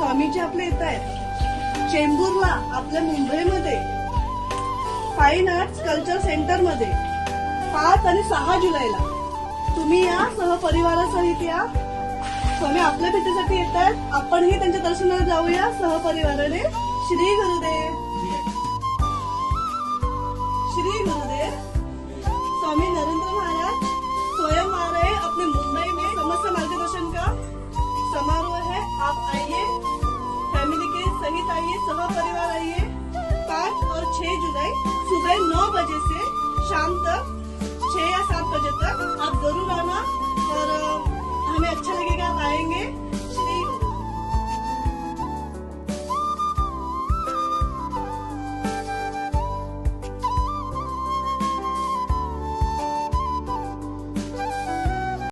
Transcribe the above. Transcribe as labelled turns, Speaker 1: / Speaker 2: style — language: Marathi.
Speaker 1: स्वामीजी आपले येत आहेत. चेंबूरला आपल्या मुंबईमध्ये. फाईन आर्ट्स कल्चर सेंटरमध्ये. पाच आणि सहा जुलैला. तुम्ही या सहपरिवारासहित या. स्वामी आपल्या भेटीसाठी येत आहेत. आपणही त्यांच्या दर्शनाला जाऊया सहपरिवाराने. श्री गुरुदेव. सह परिवार आइए पाँच और छह जुलाई सुबह नौ बजे से